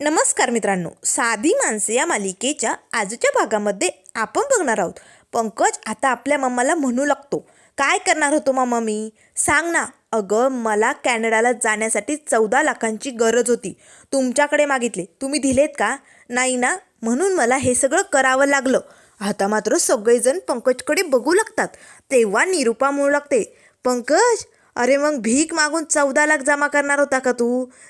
नमस्कार मित्रांनो साधी माणसे या मालिकेच्या आजच्या भागामध्ये आपण बघणार आहोत. पंकज आता आपल्या मम्माला म्हणू लागतो. काय करणार होतो मामा मी? सांग ना. अगं मला कॅनडाला जाण्यासाठी चौदा लाखांची गरज होती. तुमच्याकडे मागितले. तुम्ही दिलेत का? नाही ना. म्हणून मला हे सगळं करावं लागलं. आता मात्र सगळेजण पंकजकडे बघू लागतात. तेव्हा निरुपा म्हणू लागते. पंकज अरे मग भीक मागून चौदा लाख जमा करणार होता का तू?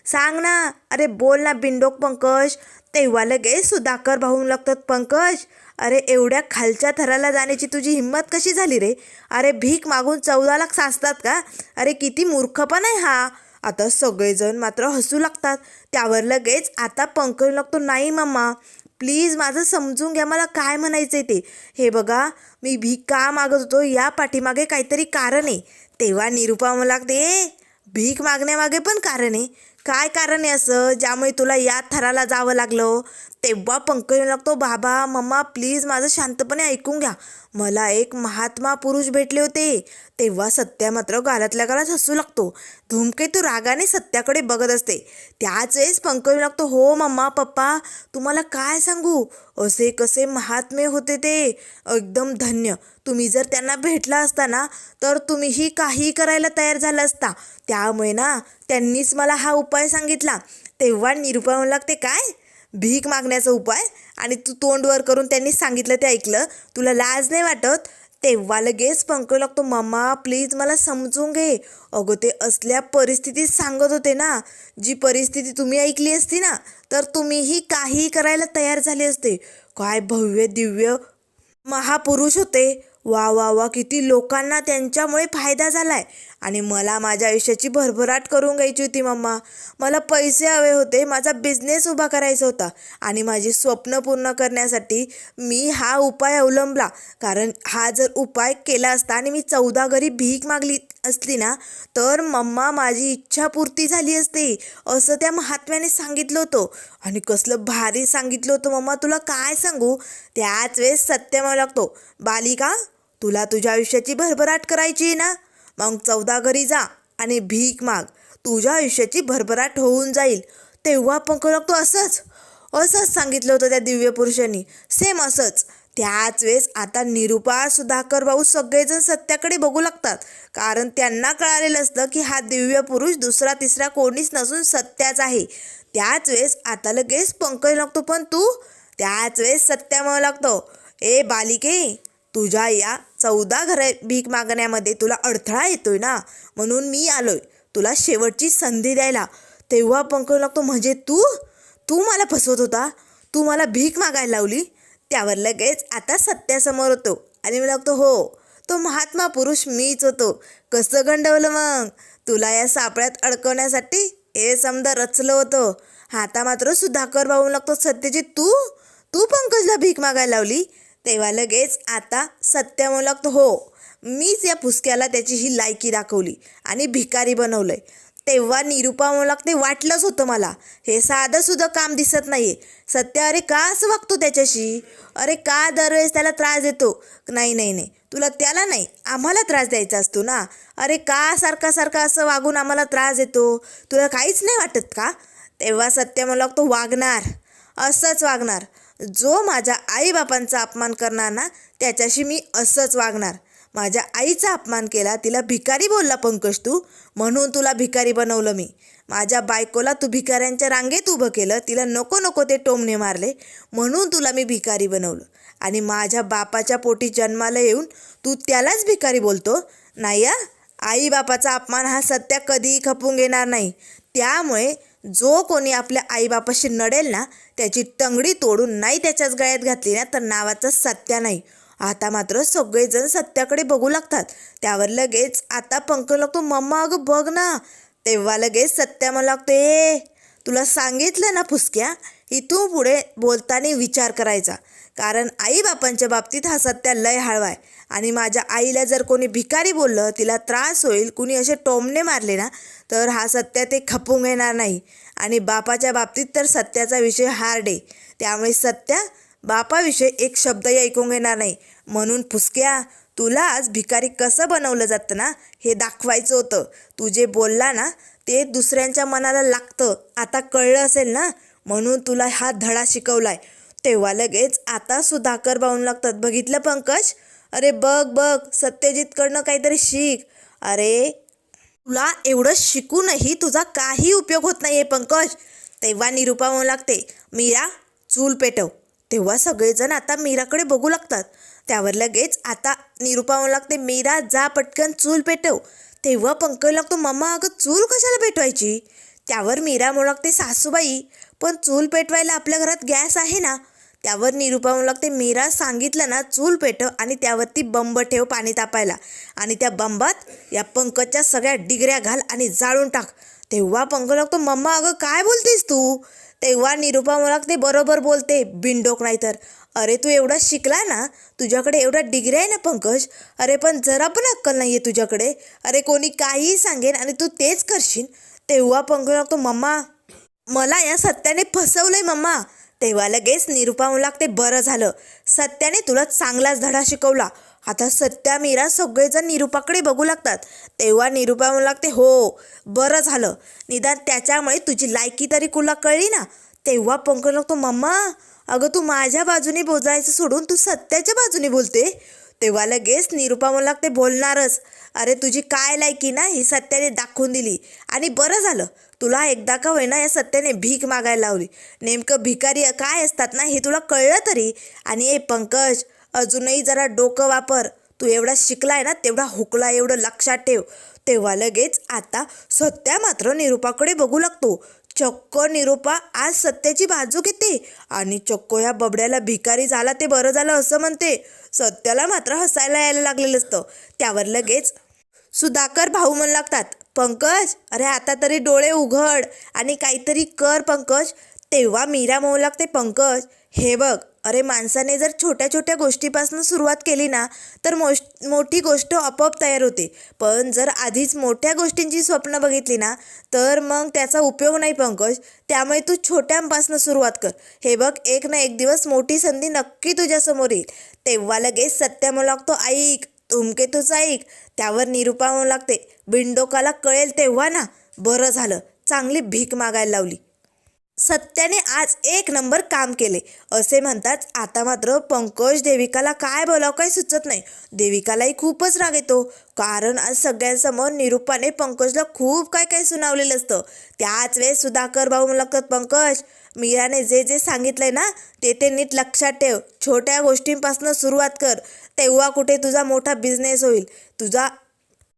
सांग ना. अरे बोल ना बिंडोक पंकज. तेव्हा लगेच सुधाकर भाऊ लागतात पंकज. अरे एवढ्या खालच्या थराला जाण्याची तुझी हिंमत कशी झाली रे? अरे भीक मागून चौदा लाख साचतात का? अरे किती मूर्खपणा आहे हा. आता सगळेजण मात्र हसू लागतात. त्यावर लगेच आता पंकज लागतो नाही मम्मा प्लीज माझं समजून घ्या मला काय म्हणायचं आहे ते. हे बघा मी भीक का मागत होतो या पाठीमागे काहीतरी कारण आहे. तेव्हा निरुपा मला ते भीक मागण्यामागे पण कारण आहे. काय कारण आहे असं? ज्यामुळे तुला या थराला जावं लागलं? तेव्हा पंकज लागतो बाबा मम्मा प्लीज माझं शांतपणे ऐकून घ्या. मला एक महात्मा पुरुष भेटले होते. तेव्हा सत्या मात्र गालातल्या गालात हसू लागतो. धूमकेतू रागाने सत्याकडे बघत असते. त्याच वेळेस पंकज लागतो हो मम्मा पप्पा तुम्हाला काय सांगू? असे कसे महात्मे होते ते. एकदम धन्य. तुम्ही जर त्यांना भेटला असता ना तर तुम्हीही काही करायला तयार झाला असता. त्यामुळे ना त्यांनीच मला हा उपाय सांगितला. तेव्हा निरुपाय म्हणू लागते काय? भीक मागण्याचा उपाय? आणि तू तोंडवर करून त्यांनी सांगितलं ते ऐकलं. तुला लाज नाही वाटत? तेव्हा लगेच पंकज लागतो मम्मा प्लीज मला समजून घे. अगं ते असल्या परिस्थितीत सांगत होते ना जी परिस्थिती तुम्ही ऐकली असती ना तर तुम्हीही काही करायला तयार झाले असते. काय भव्य दिव्य महापुरुष होते. वा वा वा किती लोकांना त्यांच्यामुळे फायदा झालाय. आणि मला माझ्या आयुष्याची भरभराट करून घ्यायची होती मम्मा. मला पैसे हवे होते माझा बिझनेस उभा करायचा होता आणि माझी स्वप्न पूर्ण करण्यासाठी मी हा उपाय अवलंबला. कारण हा जर उपाय केला असता आणि मी चौदा घरी भीक मागली असली ना तर मम्मा माझी इच्छा पूर्ती झाली असती. असं त्या महात्म्याने सांगितलं होतं. आणि कसलं भारी सांगितलं होतं मम्मा. तुला काय सांगू? त्याच वेळेस सत्य मला लागतो. बालिका तुला तुझ्या आयुष्याची भरभराट करायची आहे ना? मग चौदा घरी जा आणि भीक माग. तुझ्या आयुष्याची भरभराट होऊन जाईल. तेव्हा पंख लागतो असंच. असंच सांगितलं होतं त्या दिव्य पुरुषांनी. सेम असंच. त्याच वेळेस आता निरुपा सुधाकर भाऊ सगळेजण सत्याकडे बघू लागतात. कारण त्यांना कळालेलं असतं की हा दिव्य पुरुष दुसरा तिसरा कोणीच नसून सत्याच आहे. त्याच वेळेस आता लगेच पंकज लागतो पण तू? त्याच वेळेस सत्या म्हणू लागतो. ए बालिके! तुझ्या या चौदा घर भीक मागण्यामध्ये तुला अडथळा येतोय ना? म्हणून मी आलोय. तुला शेवटची संधी द्यायला. तेव्हा पंकज लागतो म्हणजे तू? तू मला फसवत होता? तू मला भीक मागायला लावली? त्यावर लगेच आता सत्यासमोर होतो. आणि मी लागतो हो तो महात्मा पुरुष मीच होतो. कसं गंडवलं मग? तुला या सापळ्यात अडकवण्यासाठी हे समजा रचलं होतं. आता मात्र सुधाकर भाऊ लागतो सत्यजित तू? तू पंकजला भीक मागायला लावली? तेव्हा लगेच आता सत्य म्हणू लागतो हो मीच या पुसक्याला त्याची ही लायकी दाखवली आणि भिकारी बनवलंय. तेव्हा निरुपा म्हणू लागते वाटलंच होतं मला. हे साधं सुद्धा काम दिसत नाही आहे सत्य अरे का असं वागतो त्याच्याशी? अरे का दरवेळेस त्याला त्रास देतो? नाही नाही नाही. तुला त्याला नाही आम्हाला त्रास द्यायचा असतो ना? अरे का सारखा सारखा असं वागून आम्हाला त्रास देतो? तुला काहीच नाही वाटत का? तेव्हा सत्य म्हणू लागतो वागणार. असंच वागणार. जो माझ्या आईबापांचा अपमान करणार ना त्याच्याशी मी असंच वागणार. माझ्या आईचा अपमान केला तिला भिकारी बोलला पंकज तू. म्हणून तुला भिकारी बनवलं मी. माझ्या बायकोला तू भिकाऱ्यांच्या रांगेत उभं केलं तिला नको नको ते टोमणे मारले. म्हणून तुला मी भिकारी बनवलं. आणि माझ्या बापाच्या पोटी जन्माला येऊन तू त्यालाच भिकारी बोलतो? नाही आई बापाचा अपमान हा सत्या कधीही खपून घेणार नाही. त्यामुळे जो कोणी आपल्या आईबापाशी नडेल ना त्याची टंगडी तोडून नाही त्याच्याच गळ्यात घातली ना तर नावाचं सत्य नाही. आता मात्र सगळेजण सत्याकडे बघू लागतात. त्यावर लगेच आता पंकज लागतो मम्मा अगं बघ ना. तेव्हा लगेच सत्या मला लागतो ए तुला सांगितलं ना फुसक्या इथून पुढे बोलताना विचार करायचा. कारण आईबापांच्या बाबतीत हा सत्या लय हळवा आहे आणि माझ्या आईला जर कोणी भिकारी बोललं तिला त्रास होईल कुणी असे टोमणे मारले ना तर हा सत्य ते खपून घेणार नाही. आणि बापाच्या बाबतीत तर सत्याचा विषय हार्ड आहे. त्यामुळे सत्या बापाविषयी एक शब्दही ऐकून घेणार नाही. म्हणून फुसक्या तुला आज भिकारी कसं बनवलं जातं ना हे दाखवायचं होतं. तू जे बोलला ना ते दुसऱ्यांच्या मनाला लागतं. आता कळलं असेल ना? म्हणून तुला हा धडा शिकवलाय. तेव्हा लगेच आता सुधाकर बाहून लागतात. बघितलं पंकज? अरे बघ बघ. सत्यजितकडनं काहीतरी शिक. अरे तुला एवढं शिकूनही तुझा काही उपयोग होत नाही आहे पंकज. तेव्हा निरुपा म्हणू लागते मीरा चूल पेटव. तेव्हा सगळेजण आता मीराकडे बघू लागतात. त्यावर लगेच आता निरुपा म्हणू लागते मीरा जा पटकन चूल पेटव. तेव्हा पंकज लागतो मम्मा अगं चूल कशाला पेटवायची? त्यावर मीरा म्हणू लागते सासूबाई पण चूल पेटवायला आपल्या घरात गॅस आहे ना? त्यावर निरुपा म्हणू लागते मीरा सांगितलं ना चूल पेटव आणि त्यावरती बंब ठेव पाणी तापायला आणि त्या बंबात या पंकजच्या सगळ्या डिगऱ्या घाल आणि जाळून टाक. तेव्हा पंकज लागतो. मम्मा अगं काय बोलतेस तू? तेव्हा निरुपा मुलाक ते बरोबर बोलते बिनडोक नाही तर. अरे तू एवढा शिकला ना तुझ्याकडे एवढा डिग्री आहे ना पंकज? अरे पण जरा पण अक्कल नाही आहे तुझ्याकडे. अरे कोणी काहीही सांगेन आणि तू तेच करशील. तेव्हा पंकज लागतो मम्मा मला या सत्याने फसवलंय मम्मा. तेव्हा लगेच निरुपा म्हणू लागते बरं झालं. सत्याने तुला चांगलाच धडा शिकवला. आता सत्या मीरा सगळेजण निरुपाकडे बघू लागतात. तेव्हा निरुपा म्हणू लागते हो बरं झालं. निदान त्याच्यामुळे तुझी लायकी तरी कुला कळली ना? तेव्हा पंकज लागतो मम्मा अगं तू माझ्या बाजूने बोलायचं सोडून तू सत्याच्या बाजूने बोलते? तेव्हा लगेच निरुपा म्हणू लागते बोलणारच. अरे तुझी काय लायकी ना? ही सत्याने दाखवून दिली. आणि बरं झालं. तुला एकदा का होईना या सत्याने भीक मागायला लावली. नेमकं भिकारी काय असतात ना हे तुला कळलं तरी? आणि ए पंकज अजूनही जरा डोकं वापर. तू एवढा शिकलाय ना तेवढा हुकला एवढं लक्षात ठेव. तेव्हा लगेच आता सत्या मात्र निरुपाकडे बघू लागतो. चक्क निरुपा आज सत्याची बाजू घेते. आणि चक्क या बबड्याला भिकारी झाला ते बरं झालं असं म्हणते. सत्याला मात्र हसायला यायला लागलेलं असतं. त्यावर लगेच सुधाकर भाऊ म्हणू लागतात पंकज अरे आता तरी डोळे उघड आणि काहीतरी कर पंकज. तेव्हा मीरा म्हणू लागते पंकज हे बघ अरे माणसाने जर छोट्या छोट्या गोष्टीपासून सुरुवात केली ना तर मोश मोठी गोष्ट आपोआप तयार होते. पण जर आधीच मोठ्या गोष्टींची स्वप्न बघितली ना तर मग त्याचा उपयोग नाही पंकज. त्यामुळे तू छोट्यांपासून सुरुवात कर. हे बघ एक ना एक दिवस मोठी संधी नक्की तुझ्यासमोर येईल. तेव्हा लगेच सत्य म्हणू लागतो ऐक धूमकेतूच ऐक. त्यावर निरुपा म्हणू लागते बिंडोकाला कळेल तेव्हा ना. बरं झालं. चांगली भीक मागायला लावली. सत्याने आज एक नंबर काम केले. असे म्हणताच आता मात्र पंकज देविकाला काय बोलावं काही सुचत नाही. देविकालाही खूपच राग येतो. कारण आज सगळ्यांसमोर निरुपाने पंकजला खूप काय काय सुनावलेलं असतं. त्याच वेळेस सुधाकर भाऊ मुलाखत पंकज मीराने जे जे सांगितलंय ना ते ते नीट लक्षात ठेव. छोट्या गोष्टींपासून सुरुवात कर. तेव्हा कुठे तुझा मोठा बिझनेस होईल. तुझा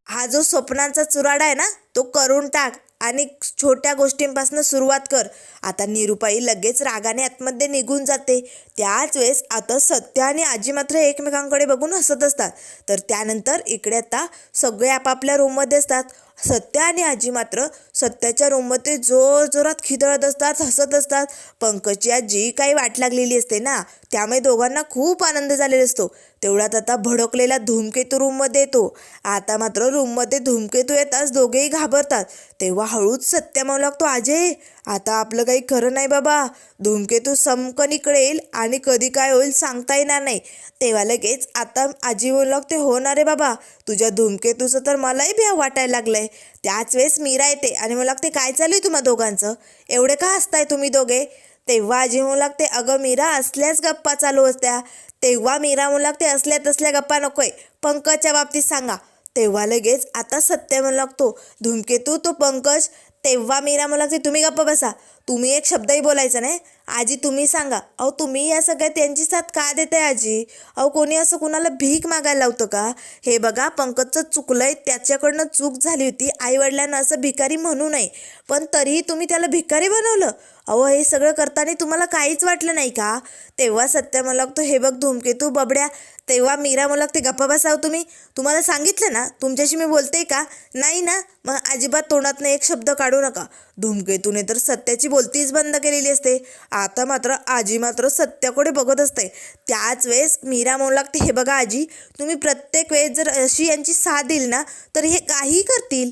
हा जो स्वप्नांचा चुराडा आहे ना तो करून टाक. आणि छोट्या गोष्टींपासून सुरुवात कर. आता निरुपाई लगेच रागाने आतमध्ये निघून जाते. त्याच वेळेस आता सत्य आणि आजी मात्र एकमेकांकडे बघून हसत असतात. तर त्यानंतर इकडे आता सगळे आपापल्या रूममध्ये असतात. सत्य आणि आजी मात्र सत्याच्या रूममध्ये जोर जोरात खिदळत असतात हसत असतात. पंकजची आजी काही वाट लागलेली असते ना? त्यामुळे दोघांना खूप आनंद झालेला असतो. तेवढ्यात आता भडकलेला धूमकेतू रूममध्ये येतो. आता मात्र रूममध्ये धूमकेतू येताच दोघेही घाबरतात. तेव्हा हळूच सत्य म्हणू लागतो अजय आता आपलं काही खरं नाही बाबा. धूमकेतू समकन इकडे येईल आणि कधी काय होईल सांगता येणार नाही. तेव्हा लगेच आता आजी बोलू लागते हो ना रे बाबा तुझ्या धूमकेतूचं तर मलाही भ्या वाटायला लागलंय. त्याच वेळेस मीरा येते आणि मला लागते काय चालू आहे तुम्हा दोघांचं? एवढे का हसताय तुम्ही दोघे? तेव्हा आजी म्हणू लागते अगं मीरा असल्याच गप्पा चालू असत्या. तेव्हा मीरा मुलागते असल्या तसल्या गप्पा नकोय. पंकजच्या बाबतीत सांगा. तेव्हा लगेच आता सत्य म्हणू लागतो. धूमकेतू तो पंकज. तेव्हा मीरा मला तुम्ही गप्पा बसा. तुम्ही एक शब्दही बोलायचा नाही. आजी तुम्ही सांगा. अहो तुम्ही या सगळ्या त्यांची साथ का देताय आजी? अहो कोणी असं कुणाला भीक मागायला लावतं का? हे बघा पंकजचं चुकलंय त्याच्याकडनं चूक झाली होती. आईवडिलांना असं भिकारी म्हणू नये. पण तरीही तुम्ही त्याला भिकारी बनवलं. अहो हे सगळं करताना तुम्हाला काहीच वाटलं नाही का? तेव्हा सत्य मला लागतो हे बघ धूमकेतू बबड्या. तेव्हा मीरा मला लागते गप्पा बसाव तुम्ही. तुम्हाला सांगितलं ना? तुमच्याशी मी बोलते का? नाही ना? मग अजिबात तोंडातनं एक शब्द काढू नका. धूमकेतूने तर सत्याची बोलतीच बंद केलेली असते. आता मात्र आजी मात्र सत्याकडे बघत असते. त्याच वेळेस मीरा म्हणू लागते हे बघा आजी तुम्ही प्रत्येक वेळेस जर अशी यांची साथ दिली ना तर हे काही करतील.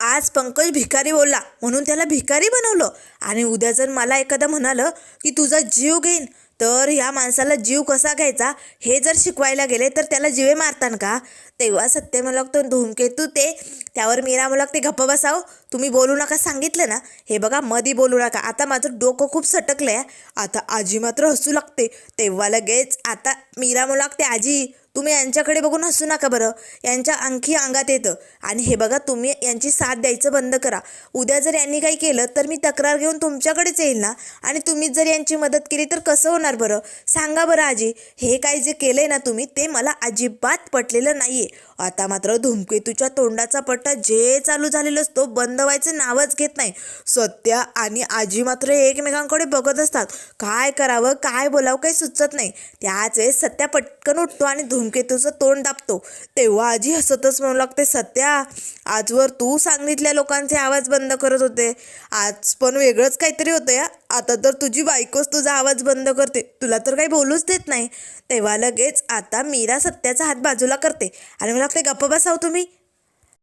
आज पंकज भिकारी बोलला म्हणून त्याला भिकारी बनवलं. आणि उद्या जर मला एखादं म्हणालं की तुझा जीव घेईन तर ह्या माणसाला जीव कसा घ्यायचा? हे जर शिकवायला गेले तर त्याला जीवे मारतान का? तेव्हा सत्य मला तो धूमकेतू ते त्यावर मीरा मला ते गप्प बसाव. तुम्ही बोलू नका सांगितलं ना? हे बघा मधी बोलू नका. आता माझं डोकं खूप सटकलं आहे आता आजी मात्र हसू लागते. तेव्हा लगेच आता मीरा मला आजी तुम्ही यांच्याकडे बघून हसू नका बरं. यांच्या आणखी अंगात येतं. आणि हे बघा तुम्ही यांची साथ द्यायचं बंद करा. उद्या जर यांनी काही केलं तर मी तक्रार घेऊन तुमच्याकडेच येईल ना? आणि तुम्हीच जर यांची मदत केली तर कसं होणार बरं? सांगा बरं आजी हे काय जे केलं आहे ना तुम्ही ते मला अजिबात पटलेलं नाही आहे आता मात्र धूमकेतूच्या तोंडाचा पट्टा जे चालू झालेला असतो बंद व्हायचं नावच घेत नाही. सत्या आणि आजी मात्र एकमेकांकडे बघत असतात. काय करावं काय बोलावं काही सुचत नाही. त्याच वेळेस सत्या पटकन उठतो आणि धूमकेतूचं तोंड दाबतो. तेव्हा आजी हसतच म्हणू लागते सत्या आजवर तू सांगितल्या लोकांचे आवाज बंद करत होते. आज पण वेगळंच काहीतरी होतं या आता तर तुझी बायकोच तुझा आवाज बंद करते. तुला तर काही बोलूच देत नाही. तेव्हा लगेच आता मीरा सत्याचा हात बाजूला करते. आणि मला लागते गप्प बसाव तुम्ही?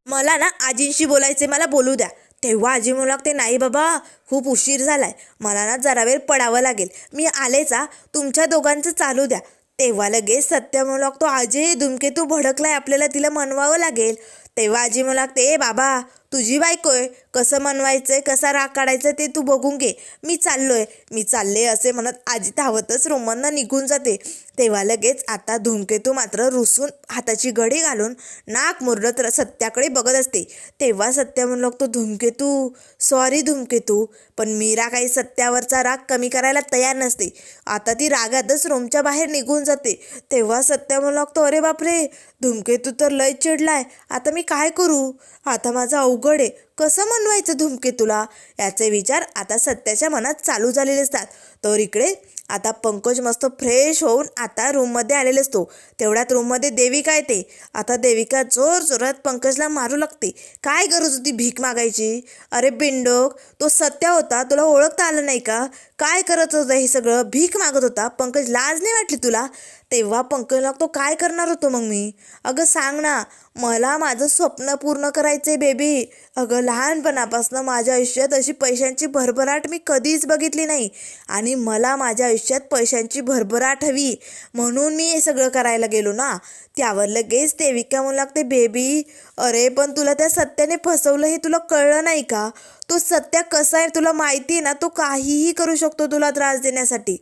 मला ना आजींशी बोलायचे मला बोलू द्या. तेव्हा आजी म्हणू लागते नाही बाबा खूप उशीर झालाय. मला ना जरा वेळ पडावं लागेल. मी आलेचा तुमच्या दोघांचं चालू द्या. तेव्हा लगेच सत्य म्हणू लागतो आजी धुमकेतू भडकलाय. आपल्याला तिला मनवावं लागेल. तेव्हा आजी म्हणू लागते ए बाबा तुझी बायको आहे. कसं मनवायचंय कसा राग काढायचा ते तू बघून घे. मी चाललोय. मी चालले असे म्हणत आजी धावतच रोमननं निघून जाते. तेव्हा लगेच आता धूमकेतू मात्र रुसून हाताची घडी घालून नाक मुरडत सत्याकडे बघत असते. तेव्हा सत्या म्हणू लागतो धूमकेतू सॉरी धूमकेतू पण मीरा काही सत्यावरचा राग कमी करायला तयार नसते. आता ती रागातच रोमच्या बाहेर निघून जाते. तेव्हा सत्या म्हणू लागतो अरे बापरे धूमकेतू तर लय चिडलाय. आता मी काय करू? आता माझा अवघड आहे. कसं म्हणवायचं धूमकेतूला याचे विचार आता सत्याच्या मनात चालू झालेले असतात. तर इकडे आता पंकज मस्त फ्रेश होऊन आता रूममध्ये आलेले असतो. तेवढ्यात रूममध्ये देविका येते. आता देविका जोर जोरात पंकजला मारू लागते. काय गरज होती भीक मागायची? अरे बिंडोक तो सत्या होता. तुला ओळखता आलं नाही का? काय करत होतं हे सगळं? भीक मागत होता. पंकज लाज नाही वाटली तुला? तेव्हा पंकज लागतो काय करणार होतो मग मी? अगं सांग ना मला माझं स्वप्न पूर्ण करायचंय बेबी अगं लहानपणापासून माझ्या आयुष्यात अशी पैशांची भरभराट मी कधीच बघितली नाही. आणि मला माझ्या आयुष्यात पैशांची भरभराट हवी. म्हणून मी हे सगळं करायला गेलो ना. त्यावर लगेच देविका म्हणू लागते बेबी अरे पण तुला त्या सत्याने फसवलं हे तुला कळलं नाही का? तो सत्या कसा आहे तुला माहिती आहे ना? तो काहीही करू शकतो तुला त्रास देण्यासाठी.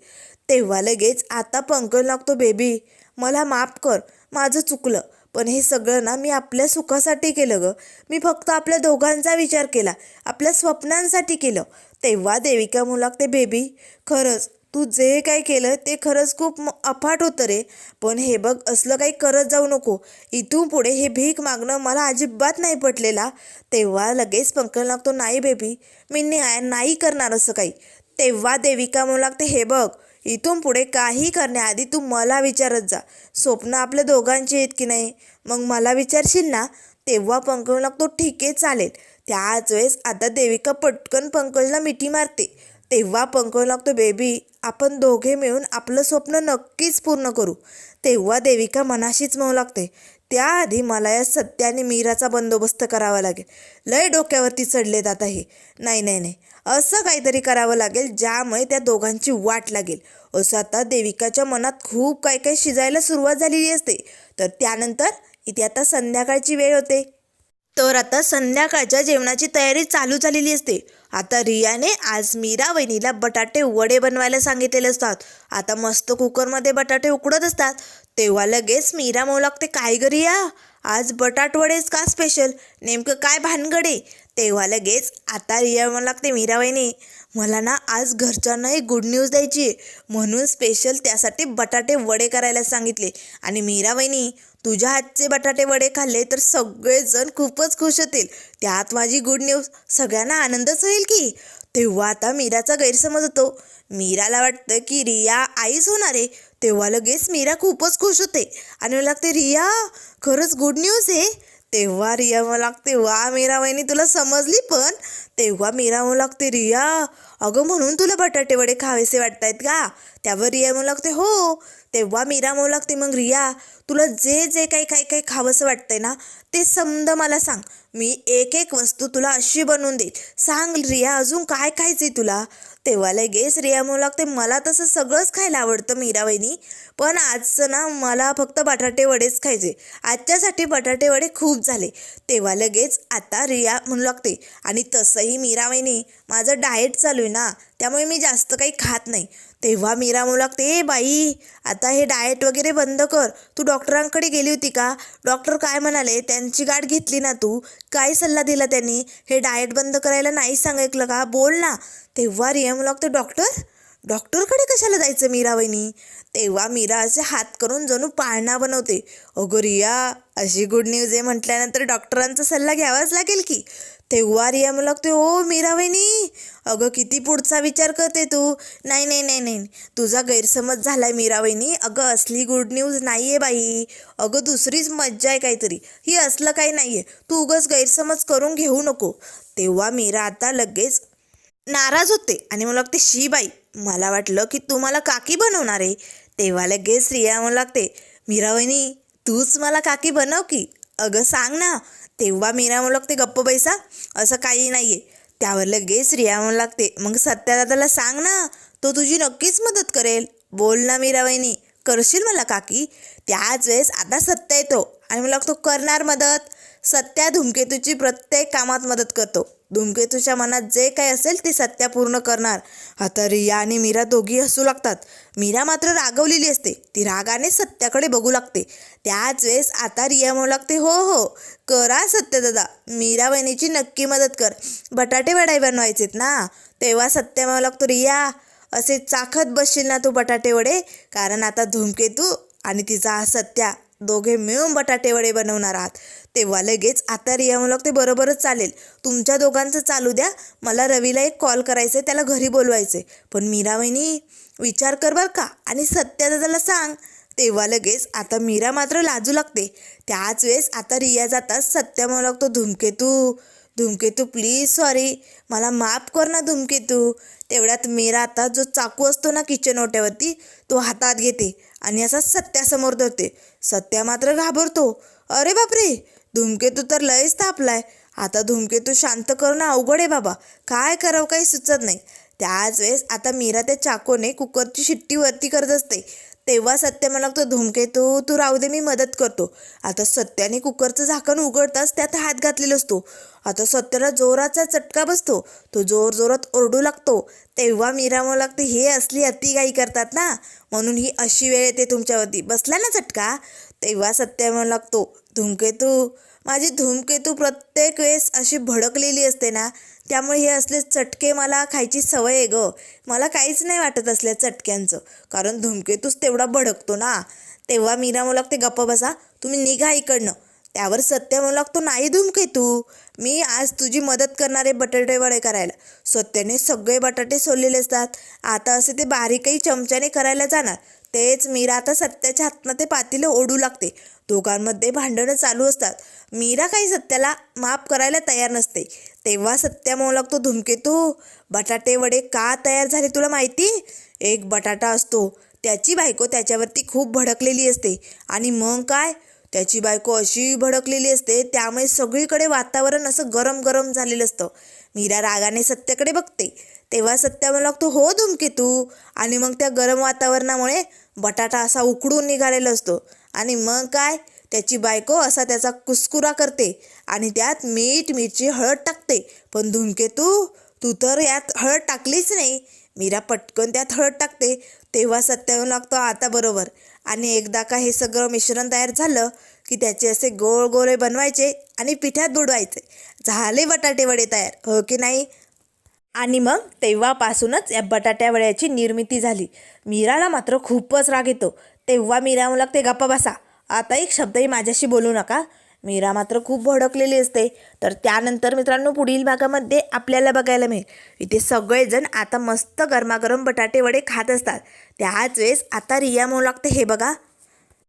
तेव्हा लगेच आता पंकज लागतो बेबी. मला माफ कर. माझं चुकलं. पण हे सगळं ना मी आपल्या सुखासाठी केलं ग. मी फक्त आपल्या दोघांचा विचार केला. आपल्या स्वप्नांसाठी केलं. तेव्हा देविका म्हणू लागते बेबी खरंच तू जे काही केलं ते खरंच खूप म- अफाट होतं रे. पण हे बघ असलं काही करत जाऊ नको. इथून पुढे हे भीक मागणं मला अजिबात नाही पटलेला. तेव्हा लगेच पंकज लागतो नाही बेबी. मी नाही नाही करणार असं काही. तेव्हा देविका म्हणू लागते हे बघ इथून पुढे काही करण्याआधी तू मला विचारत जा. स्वप्न आपल्या दोघांची आहेत की नाही? मग मला विचारशील ना? तेव्हा पंकज लागतो ठीक आहे चालेल. त्याच वेळेस आता देविका पटकन पंकजला मिठी मारते. तेव्हा पंकज लागतो बेबी आपण दोघे मिळून आपलं स्वप्न नक्कीच पूर्ण करू. तेव्हा देविका मनाशीच म्हणू लागते त्याआधी मला या सत्याने मीराचा बंदोबस्त करावा लागेल. लय डोक्यावरती चढलेत आता हे. नाही नाही नाही. असं काहीतरी करावं लागेल ज्यामुळे त्या दोघांची वाट लागेल. असं आता देविकाच्या मनात खूप काही काही शिजायला सुरुवात झालेली असते. तर त्यानंतर इथे आता संध्याकाळची वेळ होते. तर आता संध्याकाळच्या जेवणाची तयारी चालू झालेली असते. आता रियाने आज मीरा वहिनीला बटाटे वडे बनवायला सांगितलेले असतात. आता मस्त कुकरमध्ये बटाटे उकडत असतात. तेव्हा लगेच मीरा म्हणू लागते काय ग रिया? आज बटाटवडेच का स्पेशल नेमकं काय भानगडे तेव्हा लगेच आता रिया म्हणू लागते मीराबाईने मला ना आज घरच्यांना एक गुड न्यूज द्यायची आहे. म्हणून स्पेशल त्यासाठी बटाटे वडे करायला सांगितले. आणि मीराबाईनी तुझ्या हातचे बटाटे वडे खाल्ले तर सगळेजण खूपच खुश होतील. त्यात माझी गुड न्यूज सगळ्यांना आनंदच होईल की? तेव्हा आता मीराचा गैरसमज होतो. मीराला वाटतं की रिया आईच होणार आहे. तेव्हा लगेच मीरा खूपच खुश होते. आणि मला लागते रिया खरंच गुड न्यूज आहे? तेव्हा रिया मला लागते वा मीरा वहिनी तुला समजली पण. तेव्हा मीरा म्हणू लागते रिया अगं म्हणून तुला बटाटे वडे खावेसे वाटतायत का? त्यावर रिया म्हणू लागते हो. तेव्हा मीरा म्हणू लागते मग रिया तुला जे जे काही काही काही खावंसं वाटतंय ना ते समद मला सांग. मी एक एक वस्तू तुला अशी बनवून देईल सांग रिया अजून काय खायचंय तुला? तेव्हा लगेच रिया म्हणू लागते मला तसं सगळंच खायला आवडतं मीराबाईनी. पण आजचं ना मला फक्त बटाटे वडेच खायचे. आजच्यासाठी बटाटे वडे खूप झाले. तेव्हा लगेच आता रिया म्हणू लागते आणि तसंही मीराबाईनी. माझं डाएट चालू आहे ना त्यामुळे मी जास्त काही खात नाही. तेव्हा मीरा म्हणू लागते ए बाई आता हे डाएट वगैरे बंद कर. तू डॉक्टरांकडे गेली होती का? डॉक्टर काय म्हणाले त्यांची गाठ घेतली ना तू? काय सल्ला दिला त्यांनी? हे डाएट बंद करायला नाही सांगितलं का? बोल ना. तेव्हा रिया म्हणू लागते डॉक्टर डॉक्टरकडे कशाला जायचं मीरा वहिनी तेव्हा मीरा असे हात करून जणू पाळणा बनवते. अगो रिया अशी गुड न्यूज आहे म्हटल्यानंतर डॉक्टरांचा सल्ला घ्यावाच लागेल की. तेव्हा रिया मला लागते ओ मीरा वहिनी अगं किती पुढचा विचार करते तू. नाही नाही नाही नाही तुझा गैरसमज झालाय मीरा वहिनी अगं असली गुड न्यूज नाही आहे बाई. अगं दुसरीच मज्जा आहे काहीतरी. ही असलं काही नाही आहे तू उगंच गैरसमज करून घेऊ नको. तेव्हा मीरा आता लगेच नाराज होते. आणि मला लागते शी बाई मला वाटलं की तू मला काकी बनवणार आहे. तेव्हा लगेच रिया म्हणू लागते मीरावहिनी तूच मला काकी बनव की? अगं सांग ना. तेव्हा मीरा म्हणू लागते गप्प बैसा असं काही नाही आहे त्यावर लगेच रिया म्हणू लागते मग सत्यादादाला सांग ना तो तुझी नक्कीच मदत करेल. बोल ना मीरावहिनी करशील मला काकी? त्याच वेळेस आता सत्य येतो. आणि मला लागतो करणार मदत. सत्या धूमकेतूची प्रत्येक कामात मदत करतो. धूमकेतूच्या मनात जे काय असेल ते सत्या पूर्ण करणार. आता रिया आणि मीरा दोघी हसू लागतात. मीरा मात्र रागवलेली असते. ती रागाने सत्याकडे बघू लागते. त्याच वेळेस आता रिया म्हणू लागते हो हो करा सत्य दादा. मीरा बहिणीची नक्की मदत कर. बटाटे वडाई बनवायचेत ना? तेव्हा सत्य म्हणू लागतो रिया असे चाखत बसशील ना तू बटाटे वडे? कारण आता धूमकेतू आणि तिचा हा सत्या दोघे मिळून बटाटेवडे बनवणार आहात. तेव्हा लगेच आता रिया म्हणू बरोबरच चालेल. तुमच्या दोघांचं चालू द्या. मला रवीला एक कॉल करायचं आहे त्याला घरी बोलवायचं आहे पण मीरा वहिनी विचार कर बरं का आणि सत्यादादाला सांग. तेव्हा लगेच आता मीरा मात्र लाजू लागते. त्याच वेळेस आता रिया जाताच सत्या म्हणू लागतो धुमकेतू धुमकेतू प्लीज सॉरी मला माफ कर ना धुमकेतू. तेवढ्यात मीरा आता जो चाकू असतो ना किचन ओट्यावरती तो हातात घेते आणि असा सत्यासमोर धरते. सत्या मात्र घाबरतो. अरे बापरे धुमकेतू तर लयच तापलाय. आता धुमकेतू शांत करणं अवघड आहे बाबा. काय करावं काही सुचत नाही. त्याच वेळेस आता मीरा त्या चाकोने कुकरची शिट्टी वरती करत असते. तेव्हा सत्य मला लागतो धुमकेतू तू राहू दे मी मदत करतो. आता सत्याने कुकरचं झाकण उघडताच त्यात हात घातलेला असतो. आता सत्याला जोराचा चटका बसतो. तो जोर जोरात ओरडू लागतो. तेव्हा मीरा म्हणू लागते हे असली अतिगाई करतात ना म्हणून ही अशी वेळ येते तुमच्यावरती. बसला ना चटका? तेव्हा सत्य म्हणू लागतो धुमकेतू माझी धूमकेतू प्रत्येक वेळेस अशी भडकलेली असते ना त्यामुळे हे असले चटके मला खायची सवय आहे ग. मला काहीच नाही वाटत असल्या चटक्यांचं. कारण धूमकेतूच तेवढा भडकतो ना. तेव्हा मीरा म्हणू ते गप्प बसा तुम्ही निघा इकडनं. त्यावर सत्य म्हणू लागतो नाही धूमकेतू मी आज तुझी मदत करणारे बटाटे वडे करायला. सत्याने सगळे बटाटे सोललेले असतात. आता असे ते बारीकही चमच्याने करायला जाणार. तेच मीरा आता सत्याच्या हातनं ते पातीलं ओढू लागते. दोघांमध्ये भांडणं चालू असतात. मीरा काही सत्याला माफ करायला तयार नसते. तेव्हा सत्या म्हणू लागतो धुमकेतू बटाटे वडे का तयार झाले तुला माहिती? एक बटाटा असतो. त्याची बायको त्याच्यावरती खूप भडकलेली असते. आणि मग काय? त्याची बायको अशी भडकलेली असते त्यामुळे सगळीकडे वातावरण असं गरम गरम झालेलं असतं. मीरा रागाने सत्याकडे बघते. तेव्हा सत्या म्हणू लागतो हो धुमकेतू आणि मग त्या गरम वातावरणामुळे बटाटा असा उकडून निघालेला असतो. आणि मग काय? त्याची बायको असा त्याचा कुस्कुरा करते आणि त्यात मीठ मिरची हळद टाकते. पण धुमकेतू तू तर यात हळद टाकलीच नाही. मीरा पटकन त्यात हळद टाकते. तेव्हा सत्यावून लागतो आता बरोबर. आणि एकदा का हे सगळं मिश्रण तयार झालं की त्याचे असे गोळ गोळे बनवायचे आणि पिठात बुडवायचे. झाले बटाटे वडे तयार. हो की नाही? आणि मग तेव्हापासूनच या बटाट्या वड्याची निर्मिती झाली. मीराला मात्र खूपच राग येतो. तेव्हा मीरा म्हणू लागते गप्पा बसा. आता एक शब्दही माझ्याशी बोलू नका. मीरा मात्र खूप भडकलेली असते. तर त्यानंतर मित्रांनो पुढील भागामध्ये आपल्याला बघायला मिळेल. इथे सगळेजण आता मस्त गरमागरम बटाटे वडे खात असतात. त्याच वेळेस आता रिया म्हणू लागते हे बघा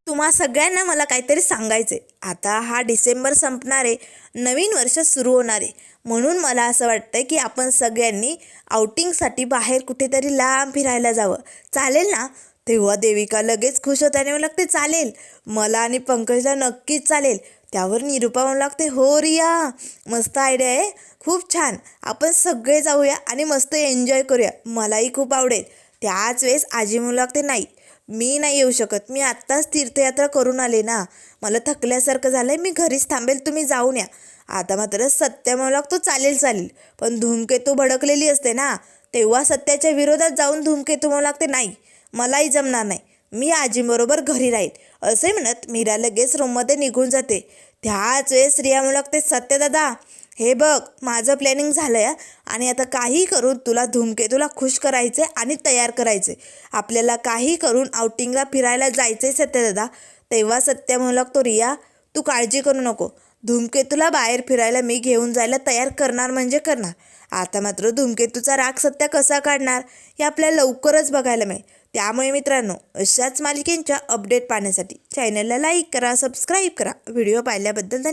तुम्हा सगळ्यांना मला काहीतरी सांगायचे आता हा डिसेंबर संपणार आहे नवीन वर्ष सुरू होणार. आहे म्हणून मला असं वाटतं की आपण सगळ्यांनी आउटिंगसाठी बाहेर कुठेतरी लांब फिरायला जावं. चालेल ना? तेव्हा देविका लगेच खुश होत्याने मला लागते चालेल. मला आणि पंकजला नक्कीच चालेल. त्यावर निरुपा म्हणू लागते हो रिया मस्त आयडिया आहे. खूप छान. आपण सगळे जाऊया आणि मस्त एन्जॉय करूया. मलाही खूप आवडेल. त्याच वेळेस आजी म्हणू लागते नाही. मी नाही येऊ शकत. मी आत्ताच तीर्थयात्रा करून आले ना. मला थकल्यासारखं झालं आहे मी घरीच थांबेल. तुम्ही जाऊन या. आता मात्र सत्य म्हणू लागतो चालेल चालेल. पण धूमकेतू भडकलेली असते ना तेव्हा सत्याच्या विरोधात जाऊन धूमकेतू म्हणू लागते नाही. मलाही जमणार नाही. मी आजीबरोबर घरी राहील. असे म्हणत मीरा लगेच रूममध्ये निघून जाते. त्याच वेळेस रिया म्हणू लागते सत्यदादा हे बघ माझं प्लॅनिंग झालं आहे आणि आता काही करून तुला धूमकेतूला खुश आहे आणि तयार करायचं. आहे आपल्याला काही करून आउटिंगला फिरायला जायचं आहे सत्य सत्यदादा तेव्हा सत्य म्हणू लागतो रिया तू काळजी करू नको. धूमकेतूला बाहेर फिरायला मी घेऊन जायला तयार करणार म्हणजे करणार. आता मात्र धूमकेतूचा राग सत्या कसा काढणार हे आपल्याला लवकरच बघायला मिळेल. त्यामुळे मित्रांनो अशाच मालिकेंच्या अपडेट पाहण्यासाठी चॅनलला लाईक करा सबस्क्राईब करा. व्हिडिओ पाहिल्याबद्दल धन्यवाद.